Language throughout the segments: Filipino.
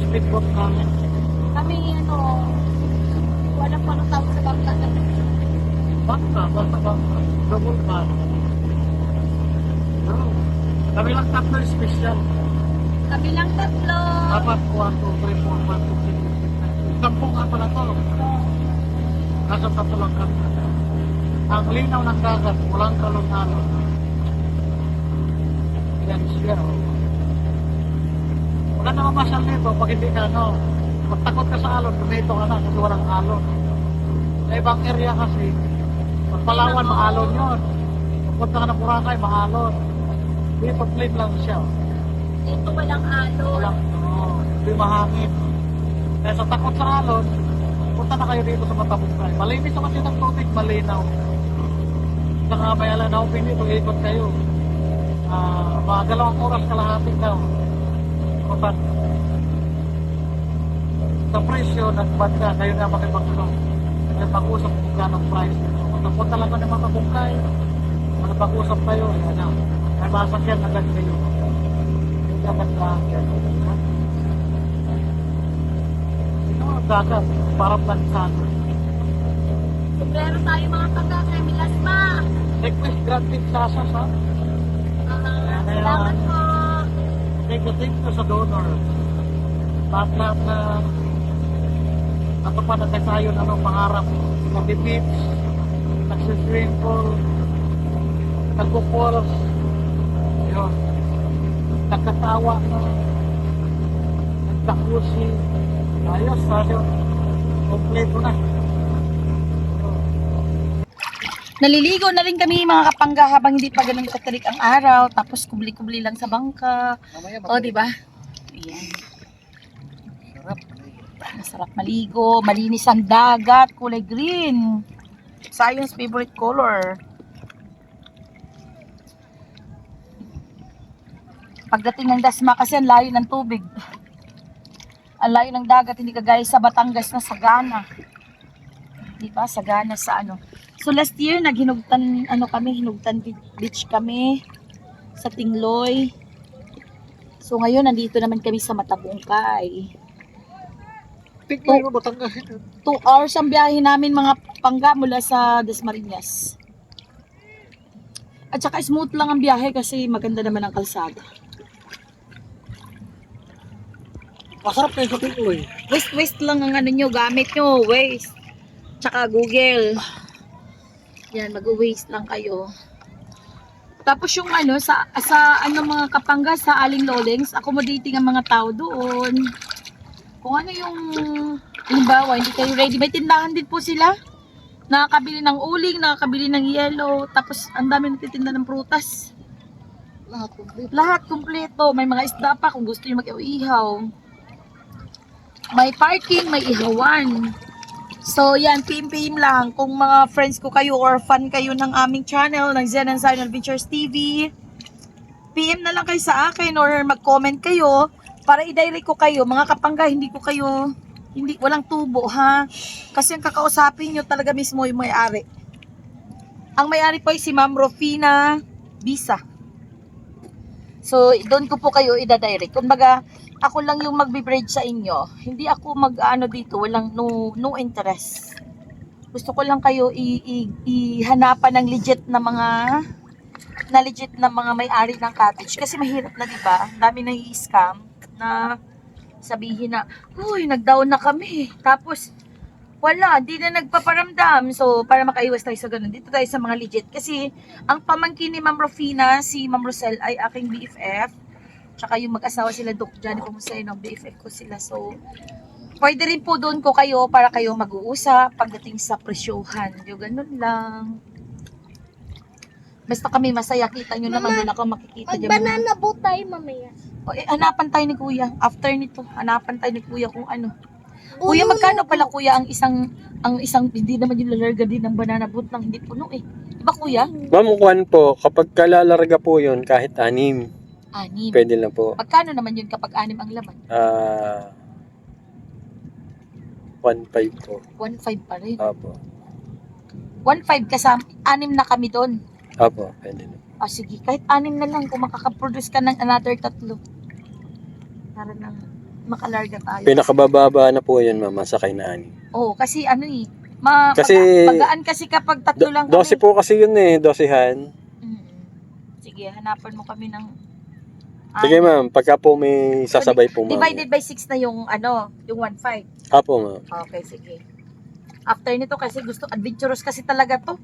speedboat kami ano, wala pa nang tawag sa bangka Bangka, bangka, bangka. Double. Kami lang tatlo special. Kami lang tatlo. Apat, 1, 2, 3, 4, 5, 6, 7, 8, 9. Sampung nga pala to. Ang linaw ng dagat, walang kalon-alon. Yan siya. oh. Wala namang masal nito pag hindi ka ano. Pag takot ka sa alon, dumito ka na kasi walang alon. Sa ibang area kasi, pag Palawan, maalon yun. Pag punta ka ng Boracay, maalon. Dito plain lang siya. Dito walang alon. Walang, oh, hindi mahangin. Kaya sa takot sa alon, punta na kayo dito sa Matabukay. Malinis naman din ang tubig, malinaw. Saka may alam na opinion, mag-ikot kayo. Ah, mga dalawang oras kalahati daw. Kapag sa presyo, nagbad ka, kayo na makipag-usap. Nakipag-usap kung gano'ng price. Kung napunta lang ka ng Matabukay, makipag-usap kayo, yan na. May masakyan agad kayo. Dapat lang yan. Ito ang dagat, parang lansano. Sombrero tayo mga pagka. Kaya milas ba? Request granted sasas ha. Ah, salamat po. Thank you sa donor. Lahat lahat na natupad na tayo ano, pangarap. Nag-beach, nagsiswim pool, nagpo-falls. Yun. Nagkatawa na. Nagtakusi. Ayos, tayo. Kompleto na. Naliligo na rin kami mga kapangga habang hindi pa ganun katarik ang araw. Tapos kubli-kubli lang sa bangka. O, di ba? Ayan. Sarap. Masarap maligo. Malinis ang dagat. Kulay green. Science favorite color. Pagdating ng dasma kasi ang layo ng tubig. Ang layo ng dagat. Hindi kagaya sa Batangas na Sagana. Di ba? Sagana sa ano. So last year, naghinugtan, ano kami, hinugtan Be- beach kami sa Tingloy. So ngayon, nandito naman kami sa Matabungkay. Tingnan mo, Batangas ito. Two hours ang biyahe namin mga pangga mula sa Dasmariñas. At saka smooth lang ang biyahe kasi maganda naman ang kalsada. Masarap kayo sa Tingloy. Waste waste lang ang ano nyo, gamit nyo, waste. Tsaka Google. Yan, mag-waste lang kayo. Tapos yung ano, sa, sa ano mga kapangga, sa Aling Lolings, accommodating ang mga tao doon. Kung ano yung, halimbawa, hindi kayo ready, may tindahan din po sila. Nakakabili ng uling, nakakabili ng yellow, tapos ang dami nagtitinda ng prutas. Lahat complete. Lahat kumpleto. May mga isda pa kung gusto nyo mag-ihaw. May parking, may ihawan. So, yan, PM-PM lang. Kung mga friends ko kayo or fan kayo ng aming channel, ng Zen and Sign Adventures TV, PM na lang kayo sa akin or mag-comment kayo para i-direct ko kayo. Mga kapangga, hindi ko kayo, hindi, walang tubo ha. Kasi ang kakausapin nyo talaga mismo yung may-ari. Ang may-ari po ay si Ma'am Rofina Bisa. So, doon ko po kayo ida-direct. Kumbaga, ako lang yung magbe-braid sa inyo. Hindi ako mag-ano dito, walang no, no interest. Gusto ko lang kayo i- i- ihanapan ng legit na mga na legit na mga may-ari ng cottage kasi mahirap na 'di ba? Dami nang i-scam na sabihin na, "Uy, nag-down na kami." Tapos wala, di na nagpaparamdam. So, para makaiwas tayo sa ganun, dito tayo sa mga legit. Kasi, ang pamangkin ni Ma'am Rofina, si Ma'am Rosel, ay aking BFF. Tsaka yung mag-asawa sila, Doc Johnny Pumuseno, BFF ko sila. So, pwede rin po doon ko kayo para kayo mag-uusap pagdating sa presyohan. Yung ganun lang. Basta kami masaya, kita nyo naman doon ako makikita dyan. Mag-banana boat tayo mamaya. O, eh, hanapan tayo ni Kuya. After nito, hanapan tayo ni Kuya kung ano. Kuya, magkano pala kuya ang isang ang isang hindi naman yung lalarga din ng banana boat ng hindi puno eh. Di ba kuya? Ma'am Juan po, kapag kalalarga po yun, kahit anim, Anim. pwede na po. Magkano naman yun kapag anim ang laman? Ah, 1.5 po. 1.5 pa rin. Opo. 1.5 kasama, anim na kami doon. Opo, pwede na. Ah, sige, kahit anim na lang kung makakaproduce ka ng another tatlo. Para lang makalarga tayo. Pinakabababa na po yun, ma'am, sakay na ani. Oo, kasi ano eh, ma Kasi- magaan kasi kapag tatlo lang 12 po kasi yun eh, dosihan. Mm. Sige, hanapan mo kami ng Sige anim. ma'am, pagka po may sasabay po ma'am. Divided by 6 na yung ano, yung 1.5. Apo ma'am. Okay, sige. After nito kasi gusto, adventurous kasi talaga to.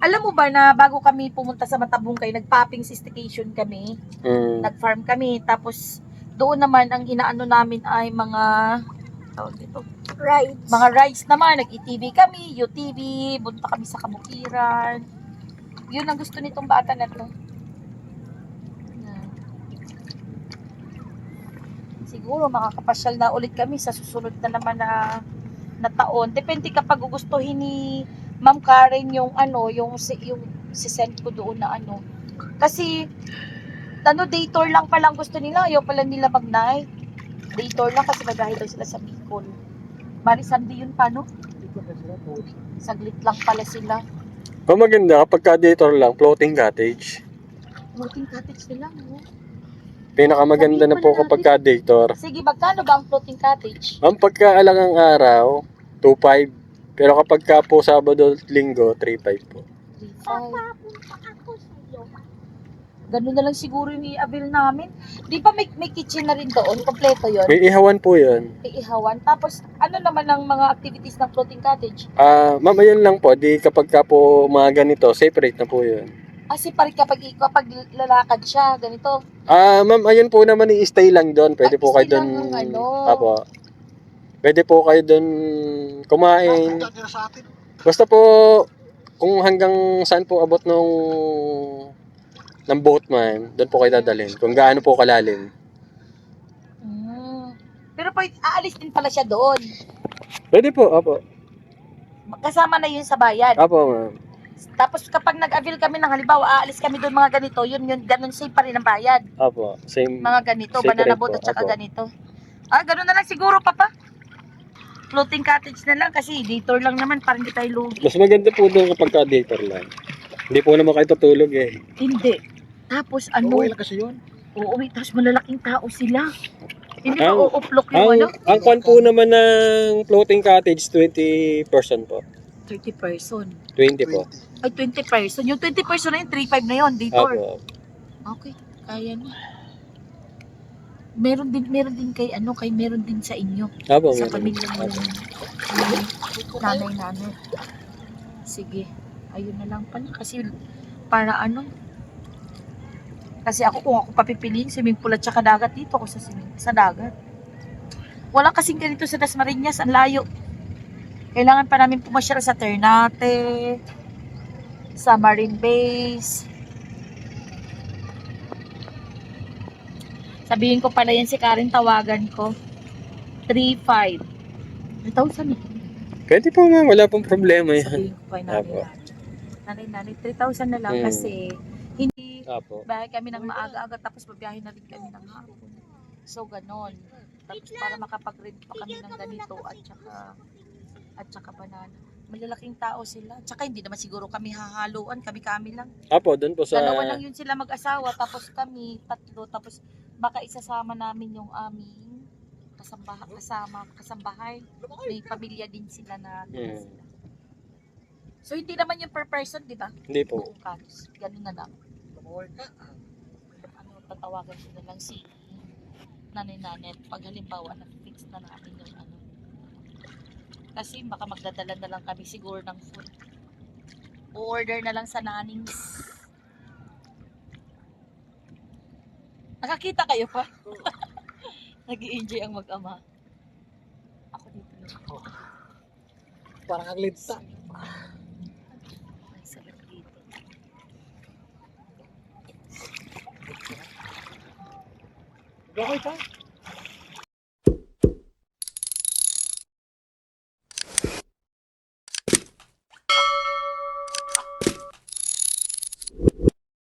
Alam mo ba na bago kami pumunta sa Matabungkay, nag-popping staycation kami, Mm. nag-farm kami, tapos doon naman ang inaano namin ay mga tawag dito, mga rides naman, nag-ETV kami, UTV, bunta kami sa Kabukiran. Yun ang gusto nitong bata na to. Yan. Siguro makakapasyal na ulit kami sa susunod na naman na na taon. Depende kapag gugustuhin ni Ma'am Karen yung ano, yung si yung si send ko doon na ano. Kasi ano day tour lang palang gusto nila, ayaw pala nila mag night. Day tour lang kasi magahe daw sila sa Bicol. Mari Sunday yun pa, no? Saglit lang pala sila. Oh, maganda kapag ka dito lang, floating cottage. Floating cottage nila, no? Pinakamaganda na po kapag ka dator. Sige, magkano ba ang floating cottage? Ang pagkaalang ang araw, 2.5. Pero kapag ka po Sabado at Linggo, 3.5 po. 3.5. Ganun na lang siguro yung i-avail namin. Di ba may, may kitchen na rin doon? Kompleto yon May ihawan po yun. May ihawan. Tapos, ano naman ang mga activities ng floating cottage? Ah, ma'am, ayun lang po. Di kapag ka po mga ganito, separate na po yun. Ah, separate kapag, kapag lalakad siya, ganito. Ah, ma'am, ayun po naman i-stay lang doon. Pwede Ah, po kayo stay doon. ano. Apo. Pwede po kayo doon kumain. Basta po kung hanggang saan po abot nung ng boat man, doon po kayo dadalhin. Kung gaano po kalalim. Mm. Pero pa, aalis din pala siya doon. Pwede po, apo. Kasama na yun sa bayan. Apo, ma'am. Tapos kapag nag-avail kami ng halimbawa, aalis kami doon mga ganito, yun yun, ganun same pa rin ang bayad. Apo. Same. Mga ganito, Separate banana boat at saka apo. ganito. Ah, ganun na lang siguro, papa. Floating cottage na lang kasi detour lang naman, parang hindi tayo lugi. Mas maganda po doon kapag ka dator lang. Hindi po naman kayo tutulog eh. Hindi. Tapos ano, Okay lang kasi yun. uuwi, tapos malalaking tao sila. Hindi ba Ang- uuplok yung ano? Ang, ang kwan po naman ng floating cottage, 20 person po. 30 person. 20 po. Ay, 20 person. Yung 20 person na yun, 3.5 na yun, detour. Apo. Okay, kaya na. Meron din, meron din kay ano, kay meron din sa inyo. Apo, sa meron. pamilya mo Apo. yung nanay nanay. Sige, ayun na lang pala kasi para ano kasi ako kung ako papipiliin swimming pool at saka dagat dito ako sa sa dagat. Wala kasing ganito sa Dasmariñas, ang layo. Kailangan pa namin pumasyal sa Ternate, sa Marine Base. Sabihin ko pala yan si Karen, tawagan ko. 3-5. 3,000 eh. Pwede po ma'am, wala pong problema yan. Sabihin ko kay nanay Apo. nanay. Nanay nanay, 3,000 na lang Hmm. kasi Apo. bahay kami ng maaga-aga tapos babiyahe na rin kami ng hapon. So ganon. Tapos para makapag-rent pa kami ng ganito at saka at saka banana. Malalaking tao sila. Tsaka hindi naman siguro kami hahaluan, kami-kami lang. Apo, doon po sa... Dalawa lang yun sila mag-asawa, tapos kami, tatlo, tapos baka isasama namin yung aming kasamba, kasama, kasambahay. May pamilya din sila na Hmm. sila. So, hindi naman yung per person, di ba? Hindi po. Ganun na lang. Ano, tatawagan ko na lang si nanay-nanay pag halimbawa na-fix na namin yung ano. Kasi baka magdadala na lang kami siguro ng food. O-order na lang sa nanings. Nakakita kayo pa? nag enjoy ang mag-ama. Ako dito lang. Parang ang linta. Ang sarap dito. Okay ka?